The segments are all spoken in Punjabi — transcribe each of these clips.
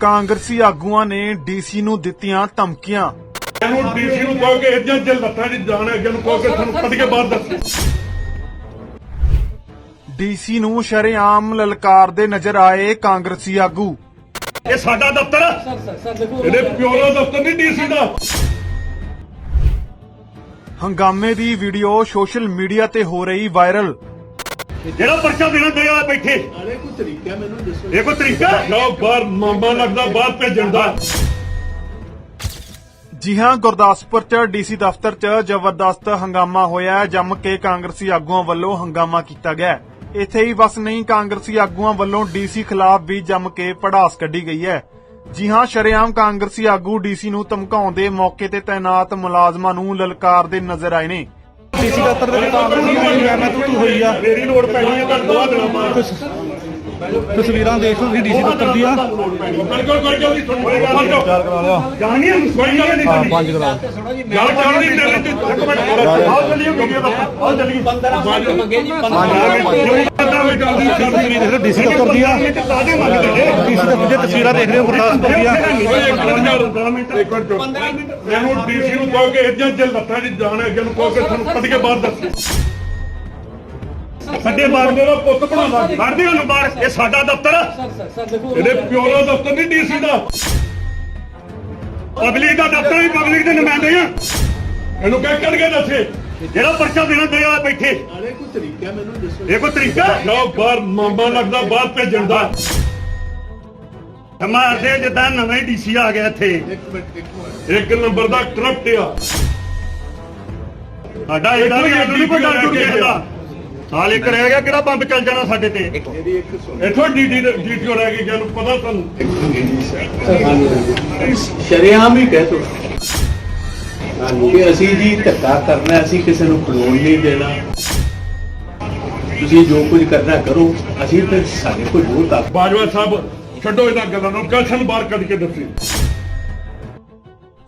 ਕਾਂਗਰਸੀ ਆਗੂਆਂ ਨੇ ਡੀਸੀ ਨੂੰ ਦਿੱਤੀਆਂ ਧਮਕੀਆਂ। ਇਹਨੂੰ ਡੀਸੀ ਨੂੰ ਕਹੋ ਕਿ ਇੱਜਾਂ ਜੇ ਲੱਤਾਂ ਦੀ ਜਾਣ ਅੱਗੇ ਨੂੰ ਕਹੋ ਕਿ ਤੁਹਾਨੂੰ ਕੱਢ ਕੇ ਬਾਹਰ ਦੱਸ। ਡੀਸੀ ਨੂੰ ਸ਼ਰੇਆਮ ਲਲਕਾਰਦੇ ਨਜ਼ਰ ਆਏ ਕਾਂਗਰਸੀ ਆਗੂ। ਇਹ ਸਾਡਾ ਦਫ਼ਤਰ ਸਰ ਸਰ ਸਰ ਦੇਖੋ ਇਹਦੇ ਪਿਓ ਦਾ ਦਫ਼ਤਰ ਨਹੀਂ ਡੀਸੀ ਦਾ। ਹੰਗਾਮੇ ਦੀ ਵੀਡੀਓ ਸੋਸ਼ਲ ਮੀਡੀਆ ਤੇ ਹੋ ਰਹੀ ਵਾਇਰਲ। ਜਿਹੜਾ ਪਰਚਾ ਦੇਣਾ ਦੇ ਆ ਬੈਠੇ। ਤਰੀਕਾ ਮੈਨੂੰ ਦੱਸੋ। ਇਹ ਕੋਈ ਤਰੀਕਾ। ਲਓ ਬਾਹਰ ਮਾਮਾ ਲੱਗਦਾ ਬਾਹਰ ਭੇਜਣ ਦਾ। ਜੀ ਹਾਂ ਗੁਰਦਾਸਪੁਰ ਚ ਡੀਸੀ ਦਫ਼ਤਰ ਚ ਜ਼ਬਰਦਸਤ ਹੰਗਾਮਾ ਹੋਇਆ ਹੈ। ਜੰਮ ਕੇ ਕਾਂਗਰਸੀ ਆਗੂਆਂ ਵੱਲੋਂ ਹੰਗਾਮਾ ਕੀਤਾ ਗਿਆ। ਇੱਥੇ ਹੀ ਬਸ ਨਹੀਂ ਕਾਂਗਰਸੀ ਆਗੂਆਂ ਵੱਲੋਂ ਡੀਸੀ ਖਿਲਾਫ ਵੀ ਜੰਮ ਕੇ ਪੜਾਸ ਕੱਢੀ ਗਈ ਹੈ। ਜੀ ਹਾਂ ਸ਼ਰੇਆਮ ਕਾਂਗਰਸੀ ਆਗੂ ਡੀਸੀ ਨੂੰ ਧਮਕਾਉਂਦੇ ਮੌਕੇ ਤੇ ਤਾਇਨਾਤ ਮੁਲਾਜ਼ਮਾਂ ਨੂੰ ਲਲਕਾਰਦੇ ਨਜ਼ਰ ਆਏ ਨੇ। ਡੀਸੀ ਦਫ਼ਤਰ ਦੇ ਕਾਂਗਰਸੀ ਪਾਰਟੀ ਮੈਂ ਮੈਂ ਤੂੰ ਹੋਈ ਆ। ਮੇਰੀ ਲੋੜ ਪੈਣੀ ਹੈ ਤਾਂ ਦਵਾ ਦੇਣਾ ਮਾਰ ਤਸਵੀਰਾਂ ਦੇਖ ਲਓ ਤੁਸੀਂ ਡੀਸੀ ਦਫ਼ਤਰ ਦੀਆਂ। ਬਿਲਕੁਲ ਕਰ ਜਲਦੀ ਤੁਹਾਨੂੰ ਚਾਰ ਕਰਾ ਲਿਆ ਜਾਣੀ ਕੋਈ ਗੱਲ ਨਹੀਂ ਹਾਂ ਪੰਜ ਕਰਾ ਗੱਲ ਚੱਲਦੀ ਤੇਰੇ ਤੇ ਇੱਕ ਮਿੰਟ ਆਓ ਚੱਲੀਏ ਵੀਡੀਓ ਦਾ ਆਓ ਚੱਲੀਏ 15 ਮਿੰਟ ਮੰਗੇ ਜੀ 15 ਮਿੰਟ ਡੀਸੀ ਦਫ਼ਤਰ ਦੀਆਂ। ਡੀਸੀ ਦਫ਼ਤਰ ਦੀਆਂ ਤਸਵੀਰਾਂ ਦੇਖ ਰਹੇ ਹੋ ਗੁਰਦਾਸਪੁਰ ਦੀਆਂ। ਮੈਨੂੰ ਡੀਸੀ ਨੂੰ ਕਹੋ ਕਿ ਇੱਜਾਂ ਜੇ ਲੱਤਾਂ ਦੀ ਜਾਣ ਹੈ ਅੱਗੇ ਨੂੰ ਕਹੋ ਕਿ ਤੁਹਾਨੂੰ ਕੱਢ ਕੇ ਬਾਹਰ ਦੱਸ ਸਾਡੇ ਬਾਰਦੇ ਦਾ ਪੁੱਤ ਬਣਾਉਂਦਾ। ਕੱਢਦੇ ਉਹਨੂੰ ਬਾਹਰ। ਇਹ ਸਾਡਾ ਦਫ਼ਤਰ ਆ। ਸਰ ਸਰ ਸਰ ਦੇਖੋ। ਇਹਦੇ ਪਿਓ ਦਾ ਦਫ਼ਤਰ ਨਹੀਂ ਡੀਸੀ ਦਾ। ਪਬਲਿਕ ਦਾ ਦਫ਼ਤਰ ਵੀ ਪਬਲਿਕ ਦੇ ਨੁਮਾਇੰਦੇ ਆ। ਇਹਨੂੰ ਕਹਿ ਕੱਢ ਕੇ ਦੱਸੇ। ਜਿਹੜਾ ਪਰਚਾ ਦੇਣਾ ਦੇ ਆ ਬੈਠੇ। ਅਰੇ ਕੋਈ ਤਰੀਕਾ ਮੈਨੂੰ ਦੱਸੋ। ਇਹ ਕੋਈ ਤਰੀਕਾ ਲਓ ਬਾਹਰ ਮਾਮਾ ਲੱਗਦਾ ਬਾਹਰ ਭੇਜਣ ਦਾ। ਮਾਰਦੇ ਜਿੱਦਾਂ ਨਵੇਂ ਡੀਸੀ ਆ ਗਿਆ ਇੱਥੇ। ਇੱਕ ਮਿੰਟ ਇੱਕ ਮਿੰਟ। ਇੱਕ ਨੰਬਰ ਦਾ ਕਰਪਟ ਆ। ਸਾਡਾ ਇਹਦਾ ਵੀ ਨਹੀਂ ਕੋਈ ਡਰ ਸਾਲ ਇੱਕ ਰਹਿ ਗਿਆ ਕਿਹੜਾ ਬੰਬ ਚੱਲ ਜਾਣਾ ਸਾਡੇ ਤੇ? ਇੱਥੋਂ ਡੀਡੀ ਡੀਟੀਓ ਰਹਿ ਗਈ ਜਾਨੂੰ ਪਤਾ ਤੁਹਾਨੂੰ। ਸ਼ਰਿਆਮ ਹੀ ਕਹਿ ਤੋ ਕਿ ਅਸੀਂ ਜੀ ਧੱਕਾ ਕਰਨਾ ਅਸੀਂ ਕਿਸੇ ਨੂੰ ਖਲੋਣ ਨਹੀਂ ਦੇਣਾ। ਤੁਸੀਂ ਜੋ ਕੁਝ ਕਰਨਾ ਕਰੋ ਅਸੀਂ ਤੇ ਸਾਡੇ ਕੋਲ ਜੋ ਤਾਕਤ ਬਾਜਵਾ ਸਾਹਿਬ ਛੱਡੋ ਇਹਨਾਂ ਗੱਲਾਂ ਨੂੰ ਕੱਲ ਸਾਨੂੰ ਬਾਹਰ ਕੱਢ ਕੇ ਦੱਸੀ।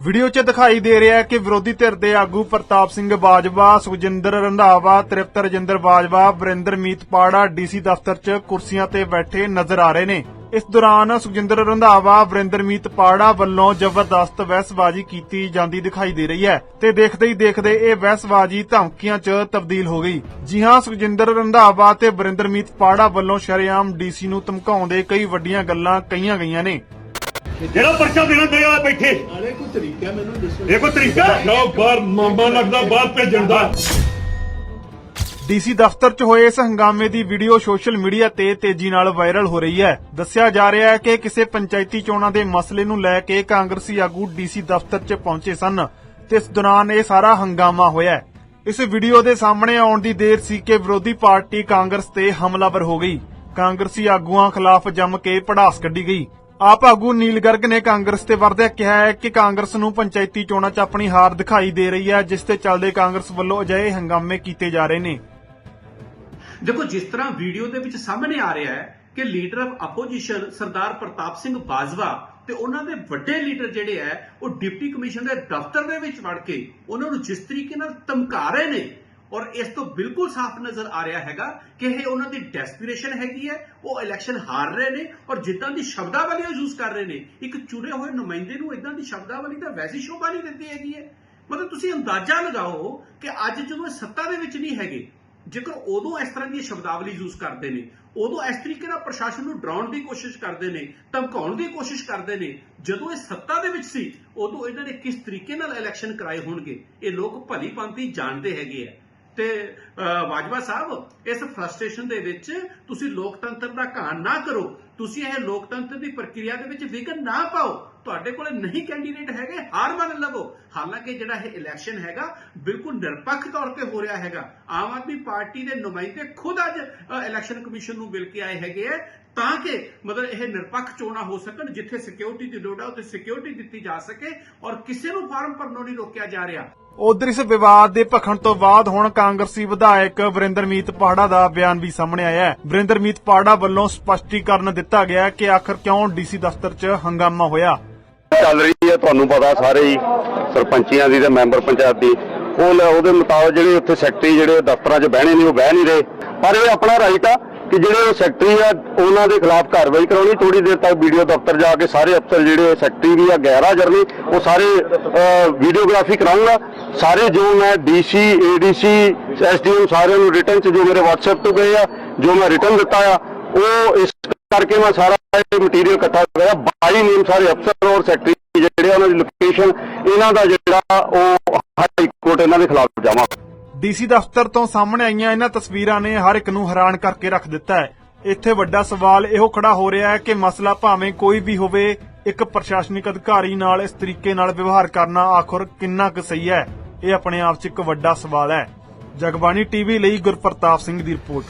ਵੀਡੀਓ 'ਚ ਦਿਖਾਈ ਦੇ ਰਿਹਾ ਹੈ ਕਿ ਵਿਰੋਧੀ ਧਿਰ ਦੇ ਆਗੂ ਪ੍ਰਤਾਪ ਸਿੰਘ ਬਾਜਵਾ, ਸੁਖਜਿੰਦਰ ਰੰਧਾਵਾ, ਤ੍ਰਿਪਤ ਰਜਿੰਦਰ ਬਾਜਵਾ, ਵਰਿੰਦਰ ਮੀਤ ਡੀਸੀ ਦਫ਼ਤਰ 'ਚ ਕੁਰਸੀਆਂ ਤੇ ਬੈਠੇ ਨਜ਼ਰ ਆ ਰਹੇ ਨੇ। ਇਸ ਦੌਰਾਨ ਸੁਖਜਿੰਦਰ ਰੰਧਾਵਾ, ਵਰਿੰਦਰ ਮੀਤ ਵੱਲੋਂ ਜ਼ਬਰਦਸਤ ਬਹਿਸਬਾਜ਼ੀ ਕੀਤੀ ਜਾਂਦੀ ਦਿਖਾਈ ਦੇ ਰਹੀ ਹੈ ਤੇ ਦੇਖਦੇ ਹੀ ਦੇਖਦੇ ਇਹ ਬਹਿਸਬਾਜ਼ੀ ਧਮਕੀਆਂ 'ਚ ਤਬਦੀਲ ਹੋ ਗਈ। ਜੀ ਹਾਂ, ਸੁਖਜਿੰਦਰ ਰੰਧਾਵਾ ਤੇ ਵਰਿੰਦਰ ਮੀਤ ਪਾੜਾ ਵੱਲੋਂ ਸ਼ਰੇਆਮ ਡੀਸੀ ਨੂੰ ਧਮਕਾਉਂਦੇ ਕਈ ਵੱਡੀਆਂ ਗੱਲਾਂ ਕਹੀਆਂ ਗਈਆਂ ਨੇ। ਜਿਹੜਾ ਪਰਚਾ ਦੇਣਾ, ਦੇ ਆ ਬੈਠੇ। ਤਰੀਕਾ ਮੈਨੂੰ ਦੱਸੋ। ਇਹ ਕੋਈ ਤਰੀਕਾ। ਲਓ ਬਾਹਰ ਮਾਮਾ ਲੱਗਦਾ ਬਾਹਰ ਭੇਜਣ ਦਾ। ਡੀਸੀ ਦਫ਼ਤਰ 'ਚ ਹੋਏ ਇਸ ਹੰਗਾਮੇ ਦੀ ਵੀਡੀਓ ਸੋਸ਼ਲ ਮੀਡੀਆ ਤੇ ਤੇਜ਼ੀ ਨਾਲ ਵਾਇਰਲ ਹੋ ਰਹੀ ਹੈ। ਦੱਸਿਆ ਜਾ ਰਿਹਾ ਹੈ ਕਿ ਕਿਸੇ ਪੰਚਾਇਤੀ ਚੋਣਾਂ ਦੇ ਮਸਲੇ ਨੂੰ ਲੈ ਕੇ ਕਾਂਗਰਸੀ ਆਗੂ ਡੀਸੀ ਦਫ਼ਤਰ 'ਚ ਪਹੁੰਚੇ ਸਨ ਤੇ ਇਸ ਦੌਰਾਨ ਇਹ ਸਾਰਾ ਹੰਗਾਮਾ ਹੋਇਆ। ਇਸ ਵੀਡੀਓ ਦੇ ਸਾਹਮਣੇ ਆਉਣ ਦੀ ਦੇਰ ਸੀ ਕਿ ਵਿਰੋਧੀ ਪਾਰਟੀ ਕਾਂਗਰਸ ਤੇ ਹਮਲਾਵਰ ਹੋ ਗਈ। ਕਾਂਗਰਸੀ ਆਗੂਆਂ ਖਿਲਾਫ ਜੰਮ ਕੇ ਪੜਾਸ ਕੱਢੀ ਗਈ। ਆਪ ਆਗੂ ਨੀਲ ਗਰਗ ਨੇ ਕਾਂਗਰਸ ਤੇ ਵਰਦਿਆ ਕਿਹਾ ਹੈ ਕਿ ਕਾਂਗਰਸ ਨੂੰ ਪੰਚਾਇਤੀ ਚੋਣਾਂ 'ਚ ਆਪਣੀ ਹਾਰ ਦਿਖਾਈ ਦੇ ਰਹੀ ਹੈ, ਜਿਸ ਤੇ ਚੱਲਦੇ ਕਾਂਗਰਸ ਵੱਲੋਂ ਅਜਿਹੇ ਹੰਗਾਮੇ ਕੀਤੇ ਜਾ ਰਹੇ ਨੇ। ਦੇਖੋ, ਜਿਸ ਤਰ੍ਹਾਂ ਵੀਡੀਓ ਦੇ ਵਿੱਚ ਸਾਹਮਣੇ ਆ ਰਿਹਾ ਹੈ ਕਿ leader of opposition Sardar Partap Singh Bajwa ਤੇ ਉਹਨਾਂ ਦੇ ਵੱਡੇ ਲੀਡਰ ਜਿਹੜੇ ਹੈ, ਉਹ ਡਿਪਟੀ ਕਮਿਸ਼ਨ ਦੇ ਦਫ਼ਤਰ ਦੇ ਵਿੱਚ ਵੜ ਕੇ ਉਹਨਾਂ ਨੂੰ ਜਿਸ ਤਰੀਕੇ ਨਾਲ ਧਮਕਾ ਰਹੇ ਨੇ ਔਰ ਇਸ ਤੋਂ ਬਿਲਕੁਲ ਸਾਫ਼ ਨਜ਼ਰ ਆ ਰਿਹਾ ਹੈਗਾ ਕਿ ਇਹ ਉਹਨਾਂ ਦੀ ਡੈਸਪੀਰੇਸ਼ਨ ਹੈਗੀ ਹੈ, ਉਹ ਇਲੈਕਸ਼ਨ ਹਾਰ ਰਹੇ ਨੇ ਔਰ ਜਿੱਦਾਂ ਦੀ ਸ਼ਬਦਾਵਲੀ ਉਹ ਯੂਜ਼ ਕਰ ਰਹੇ ਨੇ, ਇੱਕ ਚੁਣੇ ਹੋਏ ਨੁਮਾਇੰਦੇ ਨੂੰ ਇਦਾਂ ਦੀ ਸ਼ਬਦਾਵਲੀ ਤਾਂ ਵੈਸੀ ਸ਼ੋਭਾ ਨਹੀਂ ਦਿੰਦੀ ਹੈਗੀ ਹੈ। ਮਤਲਬ ਤੁਸੀਂ ਅੰਦਾਜ਼ਾ ਲਗਾਓ ਕਿ ਅੱਜ ਜਦੋਂ ਇਹ ਸੱਤਾ ਦੇ ਵਿੱਚ ਨਹੀਂ ਹੈਗੇ, ਜੇਕਰ ਉਦੋਂ ਇਸ ਤਰ੍ਹਾਂ ਦੀ ਸ਼ਬਦਾਵਲੀ ਯੂਜ਼ ਕਰਦੇ ਨੇ, ਉਦੋਂ ਇਸ ਤਰੀਕੇ ਨਾਲ ਪ੍ਰਸ਼ਾਸਨ ਨੂੰ ਡਰਾਉਣ ਦੀ ਕੋਸ਼ਿਸ਼ ਕਰਦੇ ਨੇ, ਧਮਕਾਉਣ ਦੀ ਕੋਸ਼ਿਸ਼ ਕਰਦੇ ਨੇ, ਜਦੋਂ ਇਹ ਸੱਤਾ ਦੇ ਵਿੱਚ ਸੀ, ਉਦੋਂ ਇਹਨਾਂ ਨੇ ਕਿਸ ਤਰੀਕੇ ਨਾਲ ਇਲੈਕਸ਼ਨ ਕਰਾਏ ਹੋਣਗੇ, ਇਹ ਲੋਕ ਭਲੀ ਭਾਂਤੀ ਜਾਣਦੇ ਹੈਗੇ ਆ। ਤੇ ਅਹ, ਬਾਜਵਾ ਸਾਹਿਬ ਇਸ ਫਰਸਟ੍ਰੇਸ਼ਨ ਦੇ ਵਿੱਚ ਤੁਸੀਂ ਲੋਕਤੰਤਰ ਦਾ ਘਾਣ ਨਾ ਕਰੋ। ਤੁਸੀਂ ਇਹ ਲੋਕਤੰਤਰ ਦੀ ਪ੍ਰਕਿਰਿਆ ਦੇ ਵਿੱਚ ਵਿਘਨ ਨਾ ਪਾਓ। ਤੁਹਾਡੇ ਕੋਲੇ ਨਹੀਂ ਕੈਂਡੀਡੇਟ ਹੈਗੇ ਹਾਰ ਮੰਨ ਲਵੋ। ਹਾਲਾਂਕਿ ਜਿਹੜਾ ਇਹ ਇਲੈਕਸ਼ਨ ਹੈਗਾ ਬਿਲਕੁਲ ਨਿਰਪੱਖ ਤੌਰ ਤੇ ਹੋ ਰਿਹਾ ਹੈਗਾ। ਆਮ ਆਦਮੀ ਪਾਰਟੀ ਦੇ ਨੁਮਾਇੰਦੇ ਖੁਦ ਅੱਜ ਇਲੈਕਸ਼ਨ ਕਮਿਸ਼ਨ ਨੂੰ ਮਿਲ ਕੇ ਆਏ ਹੈਗੇ ਆ ਤਾਂ ਕਿ ਮਤਲਬ ਇਹ ਨਿਰਪੱਖ ਚੋਣਾਂ ਹੋ ਸਕਣ ਜਿੱਥੇ ਸਿਕਿਉਰਿਟੀ ਦੀ ਲੋੜ ਆ ਉੱਥੇ ਸਿਕਿਉਰਿਟੀ ਦਿੱਤੀ ਜਾ ਸਕੇ ਔਰ ਕਿਸੇ ਨੂੰ ਫਾਰਮ ਭਰਨੋਂ ਨਹੀਂ ਰੋਕਿਆ ਜਾ ਰਿਹਾ। ਉਧਰ ਇਸ ਵਿਵਾਦ ਦੇ ਭਖਣ ਤੋਂ ਬਾਅਦ ਹੁਣ ਕਾਂਗਰਸੀ ਵਿਧਾਇਕ ਵਰਿੰਦਰਮੀਤ ਪਾੜਾ ਦਾ ਬਿਆਨ ਵੀ ਸਾਹਮਣੇ ਆਇਆ ਹੈ। ਵਰਿੰਦਰਮੀਤ ਪਾੜਾ ਵੱਲੋਂ ਸਪਸ਼ਟੀਕਰਨ ਦਿੱਤਾ ਗਿਆ ਕਿ ਆਖਰ ਕਿਉਂ ਡੀਸੀ ਦਫ਼ਤਰ 'ਚ ਹੰਗਾਮਾ ਹੋਇਆ? ਚੱਲ ਰਹੀ ਹੈ, ਤੁਹਾਨੂੰ ਪਤਾ ਸਾਰੇ ਹੀ ਸਰਪੰਚੀਆਂ ਦੀ ਤੇ ਮੈਂਬਰ ਪੰਚਾਇਤ ਦੀ। ਉਹ ਉਹਦੇ ਮੁਤਾਬਕ ਜਿਹੜੇ ਉੱਥੇ ਸੈਕਟਰੀ ਜਿਹੜੇ ਦਫ਼ਤਰਾਂ 'ਚ ਬਹਿਣੇ ਨਹੀਂ, ਉਹ ਬਹਿ ਨਹੀਂ ਰਹੇ। ਪਰ ਇਹ ਆਪਣਾ ਰਾਈਟ ਆ ਕਿ ਜਿਹੜੇ ਉਹ ਸੈਕਟਰੀ ਆ ਉਹਨਾਂ ਦੇ ਖਿਲਾਫ ਕਾਰਵਾਈ ਕਰਾਉਣੀ ਥੋੜੀ ਦੇਰ ਤੱਕ ਵੀਡੀਓ ਦਫ਼ਤਰ ਜਾ ਕੇ ਸਾਰੇ ਅਫਸਰ ਜਿਹੜੇ ਸੈਕਟਰੀ ਵੀ ਆ ਗੈਰ ਹਾਜ਼ਰ ਨੇ ਉਹ ਸਾਰੇ ਵੀਡੀਓਗ੍ਰਾਫੀ ਕਰਾਉਂਗਾ ਸਾਰੇ ਜੋ ਮੈਂ ਡੀਸੀ ਏਡੀਸੀ ਐਸਡੀਐਮ ਸਾਰਿਆਂ ਨੂੰ ਰਿਟਰਨ ਚ ਜੋ ਮੇਰੇ WhatsApp ਤੋਂ ਗਏ ਆ ਜੋ ਮੈਂ ਰਿਟਰਨ ਦਿੱਤਾ ਆ ਉਹ ਇਸ ਕਰਕੇ ਮੈਂ ਸਾਰਾ ਇਹ ਮਟੀਰੀਅਲ ਇਕੱਠਾ ਕਰਿਆ 22 ਨੇਮ ਸਾਰੇ ਅਫਸਰ ਔਰ ਸੈਕਟਰੀ ਜਿਹੜੇ ਆ, ਉਹਨਾਂ ਦੀ ਲੋਕੇਸ਼ਨ ਇਹਨਾਂ ਦਾ ਜਿਹੜਾ ਉਹ ਹਾਈ ਕੋਰਟ ਇਹਨਾਂ ਦੇ ਖਿਲਾਫ ਜਾਵਾਂ ਡੀਸੀ ਦਫ਼ਤਰ ਤੋਂ ਸਾਹਮਣੇ ਆਈਆਂ ਇਹਨਾਂ ਤਸਵੀਰਾਂ ਨੇ ਹਰ ਇੱਕ ਨੂੰ ਹੈਰਾਨ ਕਰਕੇ ਰੱਖ ਦਿੱਤਾ ਹੈ। ਇੱਥੇ ਵੱਡਾ ਸਵਾਲ ਇਹੋ ਖੜਾ ਹੋ ਰਿਹਾ ਹੈ ਕਿ ਮਸਲਾ ਭਾਵੇਂ ਕੋਈ ਵੀ ਹੋਵੇ, ਇੱਕ ਪ੍ਰਸ਼ਾਸਨਿਕ ਅਧਿਕਾਰੀ ਨਾਲ ਇਸ ਤਰੀਕੇ ਨਾਲ ਵਿਵਹਾਰ ਕਰਨਾ ਆਖਰ ਕਿੰਨਾ ਕੁ ਸਹੀ ਹੈ? ਇਹ ਆਪਣੇ ਆਪ 'ਚ ਇੱਕ ਵੱਡਾ ਸਵਾਲ ਹੈ। ਜਗਬਾਣੀ ਟੀਵੀ ਲਈ ਗੁਰਪ੍ਰਤਾਪ ਸਿੰਘ ਦੀ ਰਿਪੋਰਟ।